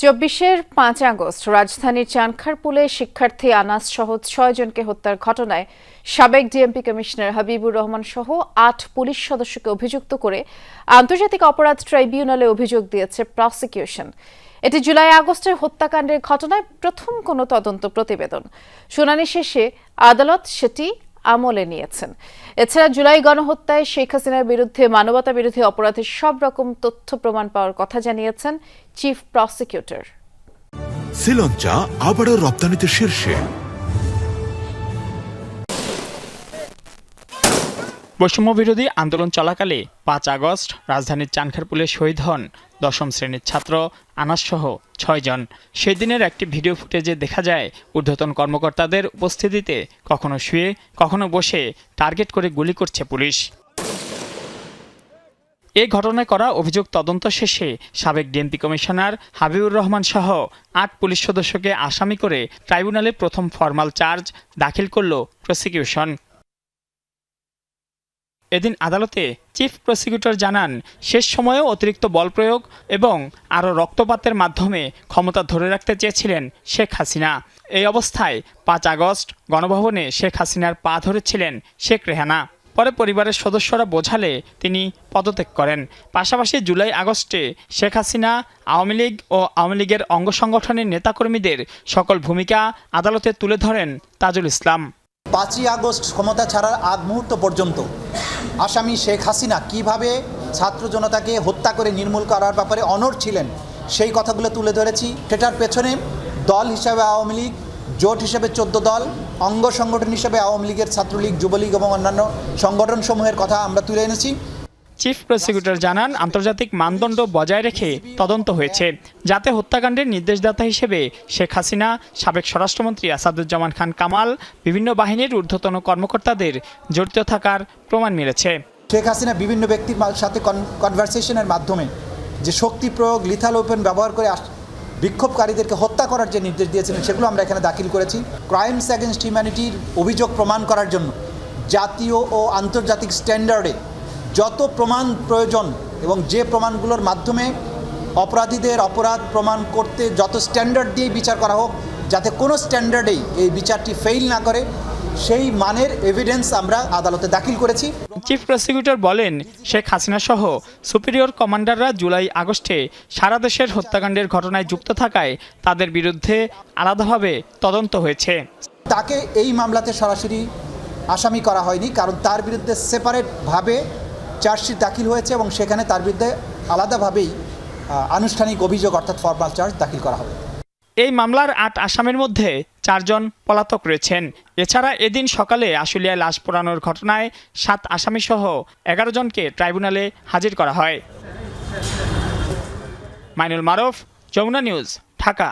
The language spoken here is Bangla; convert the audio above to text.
চব্বিশের পাঁচ আগস্ট রাজধানীর চানখারপুলে শিক্ষার্থী আনাস সহ ছয় জনকে হত্যার ঘটনায় সাবেক ডিএমপি কমিশনার হাবিবুর রহমান সহ আট পুলিশ সদস্যকে অভিযুক্ত করে আন্তর্জাতিক অপরাধ ট্রাইব্যুনালে অভিযোগ দিয়েছে প্রসিকিউশন। এটি জুলাই আগস্টের হত্যাকাণ্ডের ঘটনায় প্রথম কোনো তদন্ত প্রতিবেদন। শুনানি শেষে আদালত সেটি আমলে নিয়েছেন। এছাড়া জুলাই গণহত্যায় শেখ হাসিনার বিরুদ্ধে মানবতা বিরোধী অপরাধের সব রকম তথ্য প্রমাণ পাওয়ার কথা জানিয়েছেন চিফ প্রসিকিউটর। শ্রীলঞ্চা আবারও রপ্তানিতে শীর্ষে। বৈষম্য বিরোধী আন্দোলন চলাকালে পাঁচ আগস্ট রাজধানীর চানখারপুলে শহীদ হন। দশম শ্রেণির ছাত্র আনাস সহ ছয়জন সেই দিনের একটি ভিডিও ফুটেজে দেখা যায়, ঊর্ধ্বতন কর্মকর্তাদের উপস্থিতিতে কখনো শুয়ে, কখনো বসে টার্গেট করে গুলি করছে পুলিশ। এ ঘটনায় করা অভিযোগ তদন্ত শেষে সাবেক ডিএমপি কমিশনার হাবিবুর রহমান সহ আট পুলিশ সদস্যকে আসামি করে ট্রাইব্যুনালে প্রথম ফরমাল চার্জ দাখিল করল প্রসিকিউশন। এদিন আদালতে চিফ প্রসিকিউটর জানান, শেষ সময়েও অতিরিক্ত বল প্রয়োগ এবং আরও রক্তপাতের মাধ্যমে ক্ষমতা ধরে রাখতে চেয়েছিলেন শেখ হাসিনা। এই অবস্থায় পাঁচ আগস্ট গণভবনে শেখ হাসিনার পা ধরেছিলেন শেখ রেহানা। পরে পরিবারের সদস্যরা বোঝালে তিনি পদত্যাগ করেন। পাশাপাশি জুলাই আগস্টে শেখ হাসিনা আওয়ামী লীগ ও আওয়ামী লীগের অঙ্গ সংগঠনের নেতাকর্মীদের সকল ভূমিকা আদালতে তুলে ধরেন তাজুল ইসলাম। পাঁচই আগস্ট ক্ষমতা ছাড়ার আগ মুহূর্ত পর্যন্ত আসামি শেখ হাসিনা কীভাবে ছাত্র জনতাকে হত্যা করে নির্মূল করার ব্যাপারে অনড় ছিলেন, সেই কথাগুলো তুলে ধরেছি। সেটার পেছনে দল হিসাবে আওয়ামী লীগ, জোট হিসেবে চোদ্দ দল, অঙ্গ সংগঠন হিসেবে আওয়ামী লীগের ছাত্রলীগ, যুবলীগ এবং অন্যান্য সংগঠনসমূহের কথা আমরা তুলে এনেছি। চিফ প্রসিকিউটর জানান, আন্তর্জাতিক মানদণ্ড বজায় রেখে তদন্ত হয়েছে, যাতে হত্যাকাণ্ডের নির্দেশদাতা হিসেবে শেখ হাসিনা, সাবেক স্বরাষ্ট্রমন্ত্রী আসাদুজ্জামান খান কামাল, বিভিন্ন বাহিনীর ঊর্ধ্বতন কর্মকর্তাদের জড়িত থাকার প্রমাণ মিলেছে। শেখ হাসিনা বিভিন্ন ব্যক্তির সাথে কনভারসেশনের মাধ্যমে যে শক্তি প্রয়োগ লিথাল ওপেন ব্যবহার করে বিক্ষোভকারীদেরকে হত্যা করার যে নির্দেশ দিয়েছিলেন, সেগুলো আমরা এখানে দাখিল করেছি। ক্রাইমস অ্যাগেনস্ট হিউম্যানিটির অভিযোগ প্রমাণ করার জন্য জাতীয় ও আন্তর্জাতিক স্ট্যান্ডার্ডে যত প্রমাণ প্রয়োজন এবং যে প্রমাণগুলোর মাধ্যমে অপরাধীদের অপরাধ প্রমাণ করতে যত স্ট্যান্ডার্ড দিয়ে বিচার করা হোক যাতে কোনো স্ট্যান্ডার্ডেই এই বিচারটি ফেইল না করে সেই মানের এভিডেন্স আমরা আদালতে দাখিল করেছি। চিফ প্রসিকিউটর বলেন শেখ হাসিনা সহ সুপিরিয়র কমান্ডাররা জুলাই আগস্টে সারা দেশের হত্যাকাণ্ডের ঘটনায় যুক্ত থাকায় তাদের বিরুদ্ধে আলাদাভাবে তদন্ত হয়েছে। তাকে এই মামলাতে সরাসরি আসামি করা হয়নি কারণ তার বিরুদ্ধে সেপারেটভাবে চার্জশিট দাখিল হয়েছে এবং সেখানে তার বিরুদ্ধে আলাদাভাবেই আনুষ্ঠানিক অভিযোগ অর্থাৎ ফরমাল চার্জ দাখিল করা হবে। এই মামলার আট আসামির মধ্যে চারজন পলাতক রয়েছেন। এছাড়া এদিন সকালে আশুলিয়ায় লাশ পোড়ানোর ঘটনায় সাত আসামি সহ এগারো জনকে ট্রাইব্যুনালে হাজির করা হয়। মাইনুল মারুফ, যমুনা নিউজ, ঢাকা।